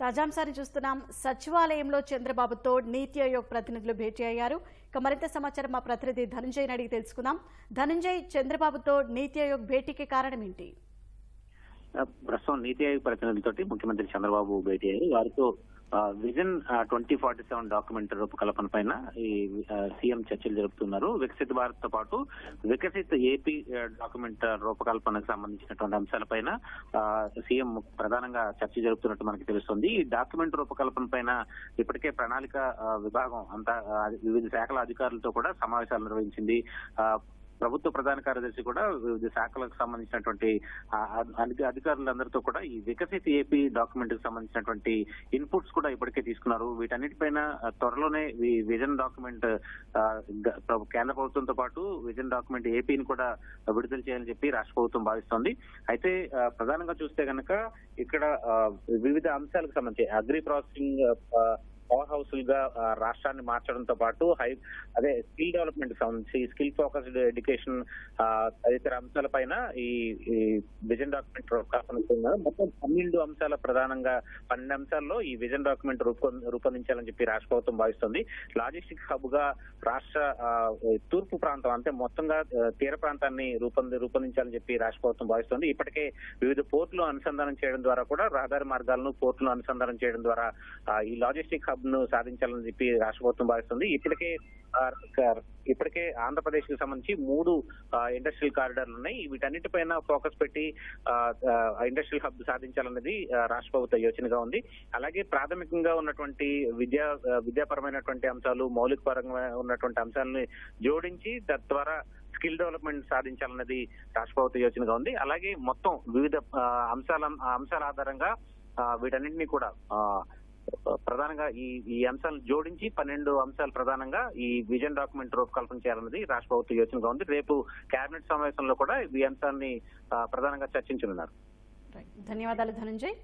తాజాంశాన్ని చూస్తున్నాం. సచివాలయంలో చంద్రబాబుతో నీతి ఆయోగ్ ప్రతినిధులు భేటీ అయ్యారు. ఇక మరింత సమాచారం మా ప్రతినిధి ధనంజయ్ అడిగి తెలుసుకుందాం. ధనంజయ్ చంద్రబాబుతో నీతి ఆయోగ్ భేటీకి కారణం ఏంటి? ప్రస్తుతం నీతి ఆయోగ్ ప్రతినిధులతోటి ముఖ్యమంత్రి చంద్రబాబు భేటీ అయ్యారు వారితో vision twenty forty seven document రూపకల్పన పైన ఈ సీఎం చర్చలు జరుపుతున్నారు. వికసిత్ భారత్తో పాటు వికసిత్ ఏపీ డాక్యుమెంట్ రూపకల్పనకు సంబంధించినటువంటి అంశాలపైన సీఎం ప్రధానంగా చర్చ జరుపుతున్నట్టు మనకి తెలుస్తుంది. ఈ డాక్యుమెంట్ రూపకల్పన పైన ఇప్పటికే ప్రణాళిక విభాగం అంతా వివిధ శాఖల అధికారులతో కూడా సమావేశాలు నిర్వహించింది. ప్రభుత్వ ప్రధాన కార్యదర్శి కూడా వివిధ శాఖలకు సంబంధించినటువంటి అధికారులందరితో కూడా ఈ వికసిత్ ఏపీ డాక్యుమెంట్కి సంబంధించినటువంటి ఇన్పుట్స్ కూడా ఇప్పటికే తీసుకున్నారు. వీటన్నిటిపైన త్వరలోనే ఈ విజన్ డాక్యుమెంట్ కేంద్ర ప్రభుత్వంతో పాటు విజన్ డాక్యుమెంట్ ఏపీని కూడా విడుదల చేయాలని చెప్పి రాష్ట్ర ప్రభుత్వం భావిస్తోంది. అయితే ప్రధానంగా చూస్తే కనుక ఇక్కడ వివిధ అంశాలకు సంబంధించి అగ్రి ప్రాసెసింగ్ పవర్ హౌస్లుగా గా రాష్ట్రాన్ని మార్చడంతో పాటు హై అదే స్కిల్ డెవలప్మెంట్కి సంబంధించి స్కిల్ ఫోకస్డ్ ఎడ్యుకేషన్ తదితర అంశాలపైన ఈ ఈ విజన్ డాక్యుమెంట్ రూపకల్పన మొత్తం పన్నెండు అంశాల ప్రధానంగా పన్నెండు అంశాల్లో ఈ విజన్ డాక్యుమెంట్ రూపొందించాలని చెప్పి రాష్ట్ర ప్రభుత్వం భావిస్తుంది. లాజిస్టిక్ హబ్గా రాష్ట్ర తూర్పు ప్రాంతం అంటే మొత్తంగా తీర ప్రాంతాన్ని రూపొంది రూపొందించాలని చెప్పి రాష్ట్ర ప్రభుత్వం భావిస్తుంది. ఇప్పటికే వివిధ పోర్టులు అనుసంధానం చేయడం ద్వారా కూడా రహదారి మార్గాలను పోర్టులను అనుసంధానం చేయడం ద్వారా ఈ లాజిస్టిక్ హబ్ ను సాధించాలని చెప్పి రాష్ట్ర ప్రభుత్వం భావిస్తుంది. ఇప్పటికే ఇప్పటికే ఆంధ్రప్రదేశ్కి సంబంధించి మూడు ఇండస్ట్రియల్ కారిడార్లు ఉన్నాయి. వీటన్నిటిపైన ఫోకస్ పెట్టి ఇండస్ట్రియల్ హబ్ సాధించాలన్నది రాష్ట్ర ప్రభుత్వ యోచనగా ఉంది. అలాగే ప్రాథమికంగా ఉన్నటువంటి విద్యా విద్యాపరమైనటువంటి అంశాలు మౌలిక పరంగా ఉన్నటువంటి అంశాలని జోడించి తద్వారా స్కిల్ డెవలప్మెంట్ సాధించాలన్నది రాష్ట్ర ప్రభుత్వ యోచనగా ఉంది. అలాగే మొత్తం వివిధ అంశాల అంశాల ఆధారంగా వీటన్నింటినీ కూడా ప్రధానంగా ఈ ఈ అంశాలను జోడించి పన్నెండు అంశాలు ప్రధానంగా ఈ విజన్ డాక్యుమెంట్ రూపకల్పన చేయాలన్నది రాష్ట్ర ప్రభుత్వ యోచనగా ఉంది. రేపు కేబినెట్ సమావేశంలో కూడా ఈ అంశాన్ని ప్రధానంగా చర్చించనున్నారు. ధన్యవాదాలు ధనంజయ్.